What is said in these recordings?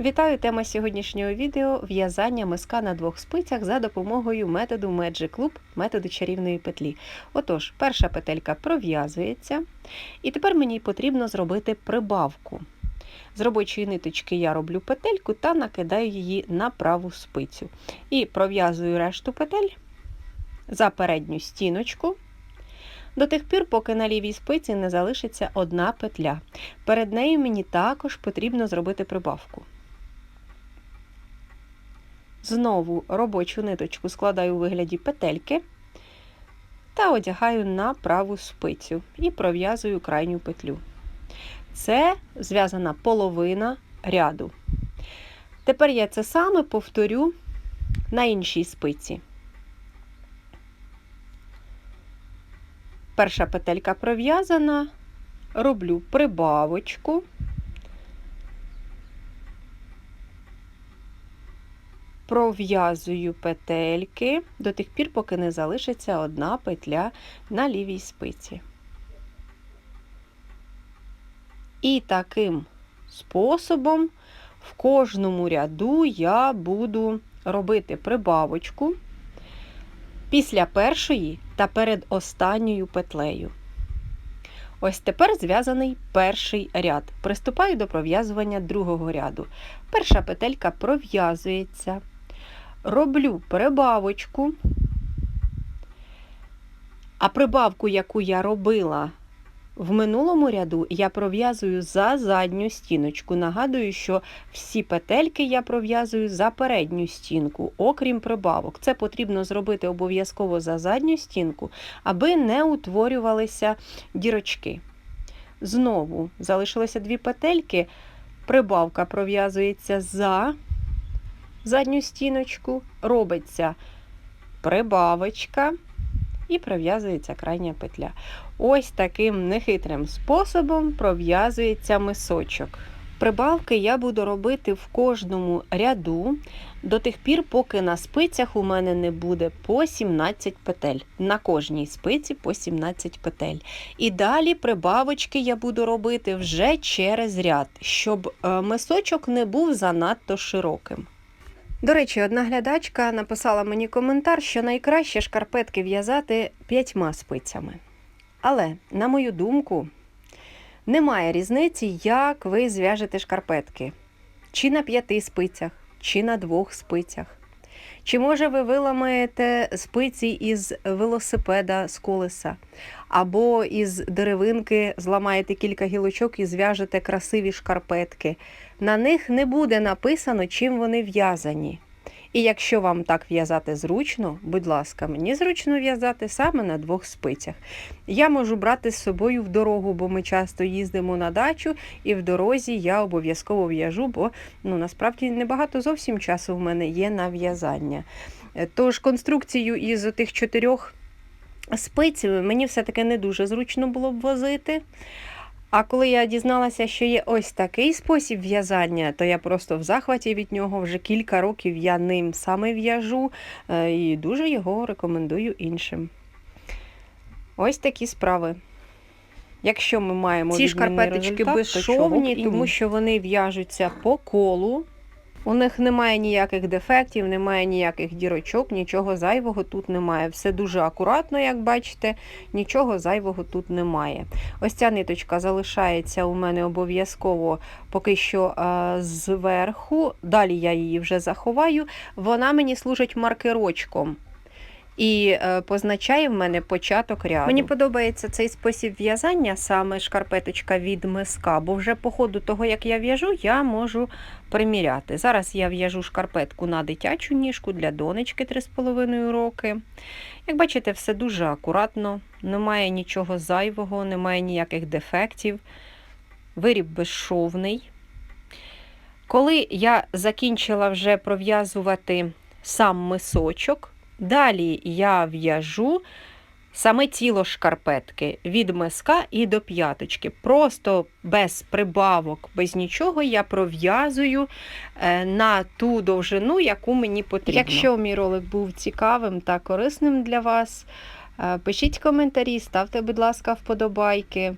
Вітаю! Тема сьогоднішнього відео в'язання миска на двох спицях за допомогою методу Magic Loop, методу чарівної петлі. Отож, перша петелька пров'язується, і тепер мені потрібно зробити прибавку. З робочої ниточки я роблю петельку та накидаю її на праву спицю. І пров'язую решту петель за передню стіночку. До тих пір, поки на лівій спиці не залишиться одна петля. Перед нею мені також потрібно зробити прибавку. Знову робочу ниточку складаю у вигляді петельки та одягаю на праву спицю і пров'язую крайню петлю. Це зв'язана половина ряду. Тепер я це саме повторю на іншій спиці. Перша петелька пров'язана, роблю прибавочку. Пров'язую петельки до тих пір, поки не залишиться одна петля на лівій спиці. І таким способом в кожному ряду я буду робити прибавочку після першої та перед останньою петлею. Ось тепер зв'язаний перший ряд. Приступаю до пров'язування другого ряду. Перша петелька пров'язується, роблю прибавочку, а прибавку, яку я робила в минулому ряду я пров'язую за задню стіночку. Нагадую, що всі петельки я пров'язую за передню стінку, окрім прибавок. Це потрібно зробити обов'язково за задню стінку, аби не утворювалися дірочки. Знову залишилося дві петельки, прибавка пров'язується за задню стіночку, робиться прибавочка і пров'язується крайня петля. Ось таким нехитрим способом пров'язується мисочок. Прибавки я буду робити в кожному ряду до тих пір, поки на спицях у мене не буде по 17 петель. На кожній спиці по 17 петель. І далі прибавочки я буду робити вже через ряд, щоб е, мисочок не був занадто широким. До речі, одна глядачка написала мені коментар, що найкраще шкарпетки в'язати п'ятьма спицями. Але, на мою думку, немає різниці, як ви зв'яжете шкарпетки. Чи на п'яти спицях, чи на двох спицях. Чи, може, ви виламаєте спиці із велосипеда з колеса, або із деревинки зламаєте кілька гілочок і зв'яжете красиві шкарпетки. На них не буде написано, чим вони в'язані. І якщо вам так в'язати зручно, будь ласка, мені зручно в'язати саме на двох спицях. Я можу брати з собою в дорогу, бо ми часто їздимо на дачу, і в дорозі я обов'язково в'яжу, бо ну, насправді небагато зовсім часу в мене є на в'язання. Тож конструкцію із тих чотирьох спиць мені все-таки не дуже зручно було б возити. А коли я дізналася, що є ось такий спосіб в'язання, то я просто в захваті від нього вже кілька років я ним саме в'яжу е, і дуже його рекомендую іншим. Ось такі справи. Якщо ми маємо ці шкарпеточки безшовні, тому що вони в'яжуться по колу. У них немає ніяких дефектів, немає ніяких дірочок, нічого зайвого тут немає. Все дуже акуратно, як бачите, нічого зайвого тут немає. Ось ця ниточка залишається у мене обов'язково поки що зверху. Далі я її вже заховаю. Вона мені служить маркерочком і е, позначає в мене початок ряду. Мені подобається цей спосіб в'язання, саме шкарпеточка від миска, бо вже по ходу того, як я в'яжу, я можу приміряти. Зараз я в'яжу шкарпетку на дитячу ніжку для донечки 3,5 роки. Як бачите, все дуже акуратно, немає нічого зайвого, немає ніяких дефектів. Виріб безшовний. Коли я закінчила вже пров'язувати сам мисочок, Далі я в'яжу саме тіло шкарпетки від миска і до п'яточки. Просто без прибавок, без нічого я пров'язую е, на ту довжину, яку мені потрібно. Якщо мій ролик був цікавим та корисним для вас, е, пишіть коментарі, ставте, будь ласка, вподобайки.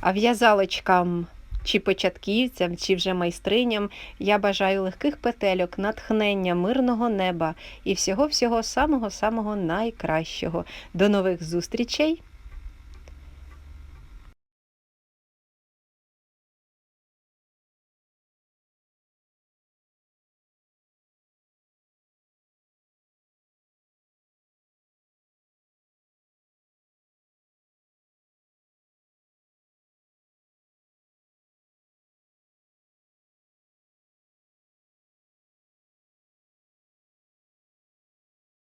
А в'язалочкам чи початківцям, чи вже майстриням. Я бажаю легких петельок, натхнення, мирного неба і всього-всього самого-самого найкращого. До нових зустрічей!